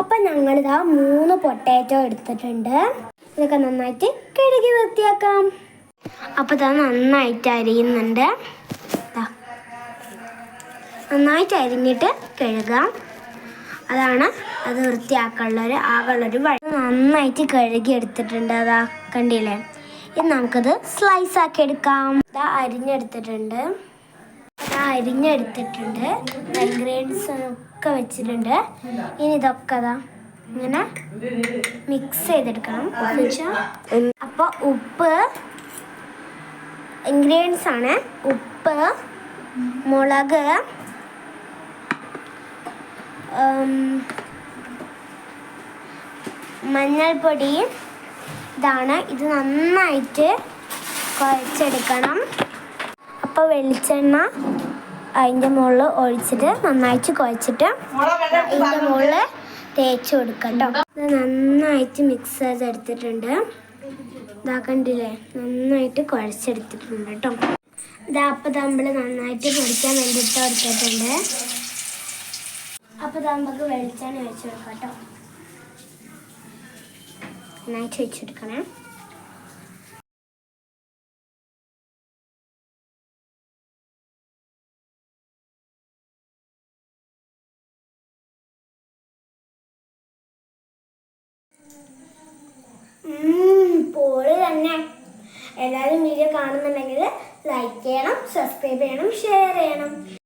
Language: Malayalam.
അപ്പം ഞങ്ങളിതാ മൂന്ന് പൊട്ടാറ്റോ എടുത്തിട്ടുണ്ട്. ഇതൊക്കെ നന്നായിട്ട് കഴുകി വൃത്തിയാക്കാം. അപ്പോൾ ഇതാ നന്നായിട്ട് അരിയുന്നുണ്ട്. നന്നായിട്ട് അരിഞ്ഞിട്ട് കഴുകാം. അതാണ് അത് വൃത്തിയാക്കാനുള്ളൊരു ആകെയുള്ളൊരു വഴി. നന്നായിട്ട് കഴുകി എടുത്തിട്ടുണ്ട് അതാ. കണ്ടില്ലേ? ഇനി നമുക്കത് സ്ലൈസ് ആക്കി എടുക്കാം. അരിഞ്ഞെടുത്തിട്ടുണ്ട്. ഇതാ അരിഞ്ഞെടുത്തിട്ടുണ്ട്. ഇൻഗ്രീഡിയൻസ് ഒക്കെ വെച്ചിട്ടുണ്ട്. ഇനി ഇതൊക്കെ അതാ ഇങ്ങനെ മിക്സ് ചെയ്തെടുക്കണം. അപ്പോൾ ഉപ്പ് ഇൻഗ്രീഡിയൻസ് ആണ്. ഉപ്പ് മുളക് മഞ്ഞൾപ്പൊടി ഇതാണ്. ഇത് നന്നായിട്ട് കുഴച്ചെടുക്കണം. അപ്പോൾ വെളിച്ചെണ്ണ അതിന്റെ മുകളിൽ ഒഴിച്ചിട്ട് നന്നായിട്ട് കുഴച്ചിട്ട് അതിന്റെ മുകളിൽ തേച്ച് കൊടുക്കാം ഇത് നന്നായിട്ട് മിക്സ് ചെയ്തെടുത്തിട്ടുണ്ട്. ഇതാ കണ്ടില്ലേ? നന്നായിട്ട് കുഴച്ചെടുത്തിട്ടുണ്ട് കേട്ടോ. ഇതാ അപ്പം നമ്മൾ നന്നായിട്ട് പൊടിക്കാൻ വേണ്ടിയിട്ട് എടുത്തിട്ടുണ്ട് അപ്പം നമുക്ക് വെളിച്ചെണ്ണ വെച്ച് കൊടുക്കാം കേട്ടോ. നന്നായിട്ട് ഒഴിച്ചെടുക്കണേ എല്ലാവരും വീഡിയോ കാണുന്നുണ്ടെങ്കിൽ ലൈക്ക് ചെയ്യണം സബ്സ്ക്രൈബ് ചെയ്യണം ഷെയർ ചെയ്യണം.